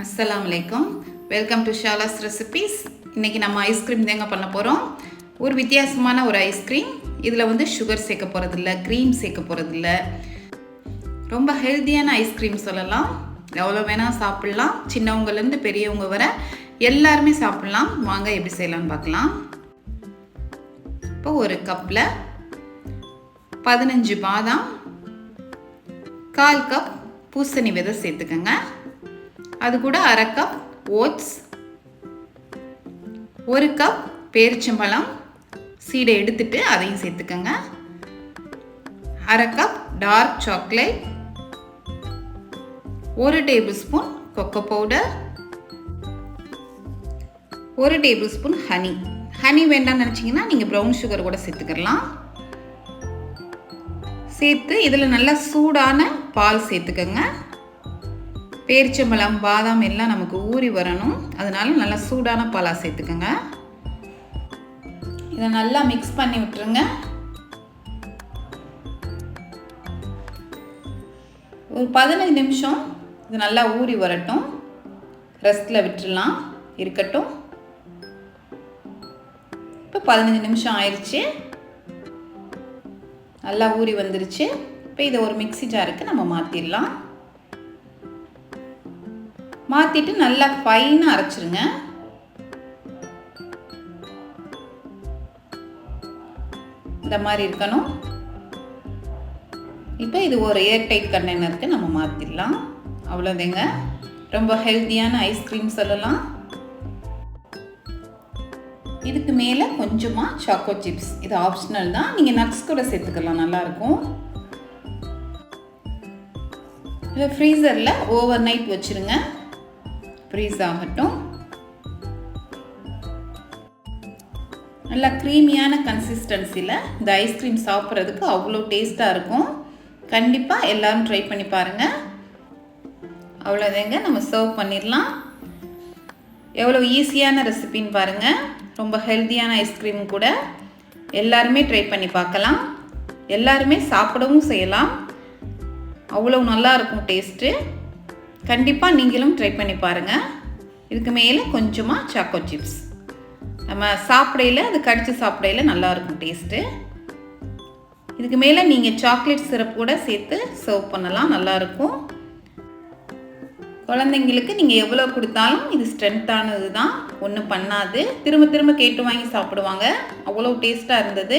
அஸ்லாம் வலைக்கம் welcome to ஷாலாஸ் recipes இன்றைக்கி நம்ம ஐஸ்கிரீம் தேங்க பண்ண போகிறோம் ஒரு வித்தியாசமான ஒரு ஐஸ்கிரீம் இதில் வந்து சுகர் சேர்க்க போகிறதில்ல க்ரீம் சேர்க்க போகிறதில்ல ரொம்ப ஹெல்த்தியான ஐஸ்கிரீம் சொல்லலாம். எவ்வளோ வேணால் சாப்பிட்லாம். சின்னவங்கலேருந்து பெரியவங்க வர எல்லாருமே சாப்பிட்லாம். வாங்க எப்படி செய்யலாம்னு பார்க்கலாம். இப்போ ஒரு கப்பில் பதினஞ்சு பாதாம் கால் கப் பூசணி விதை சேர்த்துக்கோங்க. அது கூட அரை கப் ஓட்ஸ் ஒரு கப் பேரிச்சம்பழம் சீடை எடுத்துட்டு அதையும் சேர்த்துக்கோங்க. அரை கப் டார்க் சாக்லேட் ஒரு டேபிள் ஸ்பூன் கொக்கோ பவுடர் ஒரு டேபிள் ஸ்பூன் ஹனி ஹனி வேண்டாம்னு நினச்சிங்கன்னா நீங்கள் ப்ரௌன் சுகர் கூட சேர்த்துக்கலாம். சேர்த்து இதில் நல்லா சூடான பால் சேர்த்துக்கோங்க. பேரிச்சம்பழம் பாதாம் எல்லாம் நமக்கு ஊறி வரணும். அதனால நல்லா சூடான பாலாக சேர்த்துக்கோங்க. இதை நல்லா மிக்ஸ் பண்ணி விட்டுருங்க. ஒரு பதினஞ்சு நிமிஷம் இது நல்லா ஊறி வரட்டும். ரெஸ்ட்டில் விட்டுடலாம். இருக்கட்டும். இப்போ பதினஞ்சு நிமிஷம் ஆயிடுச்சு நல்லா ஊறி வந்துருச்சு. இப்போ இதை ஒரு மிக்சி ஜாருக்கு நம்ம மாற்றிடலாம் மாற்றிட்டு நல்லா ஃபைனாக அரைச்சிருங்க. இந்த மாதிரி இருக்கணும். இப்போ இது ஒரு ஏர் டைட் கண்டெய்னருக்கு நம்ம மாற்றிடலாம் அவ்வளோதேங்க ரொம்ப ஹெல்த்தியான ஐஸ்கிரீம் சொல்லலாம். இதுக்கு மேலே கொஞ்சமாக சாக்கோ சிப்ஸ் இது ஆப்ஷனல் தான். நீங்கள் நட்ஸ் கூட சேர்த்துக்கலாம். நல்லாயிருக்கும். இதை ஃப்ரீசரில் ஓவர் நைட் வச்சுருங்க. ஃப்ரீஸ் ஆகட்டும். நல்லா க்ரீமியான கன்சிஸ்டன்சியில் இந்த ஐஸ்கிரீம் சாப்பிட்றதுக்கு அவ்வளோ டேஸ்ட்டாக இருக்கும். கண்டிப்பாக எல்லோரும் ட்ரை பண்ணி பாருங்கள் அவ்வளோதாங்க நம்ம சர்வ் பண்ணிடலாம். எவ்வளோ ஈஸியான ரெசிபின்னு பாருங்கள் ரொம்ப ஹெல்த்தியான ஐஸ்கிரீம் கூட எல்லாருமே ட்ரை பண்ணி பார்க்கலாம். எல்லாருமே சாப்பிடவும் செய்யலாம். அவ்வளோ நல்லா இருக்கும் டேஸ்ட்டு கண்டிப்பாக நீங்களும் ட்ரை பண்ணி பாருங்கள் இதுக்கு மேலே கொஞ்சமாக சாக்கோ சிப்ஸ் நம்ம சாப்பிடையில் அது கடித்து சாப்பிடையில் நல்லாயிருக்கும் டேஸ்ட்டு இதுக்கு மேலே நீங்கள் சாக்லேட் சிரப் கூட சேர்த்து சர்வ் பண்ணலாம் நல்லாயிருக்கும். குழந்தைங்களுக்கு நீங்கள் எவ்வளோ கொடுத்தாலும் இது ஸ்ட்ரென்த்தானது தான் ஒன்றும் பண்ணாது. திரும்ப திரும்ப கேட்டு வாங்கி சாப்பிடுவாங்க. அவ்வளோ டேஸ்ட்டாக இருந்தது.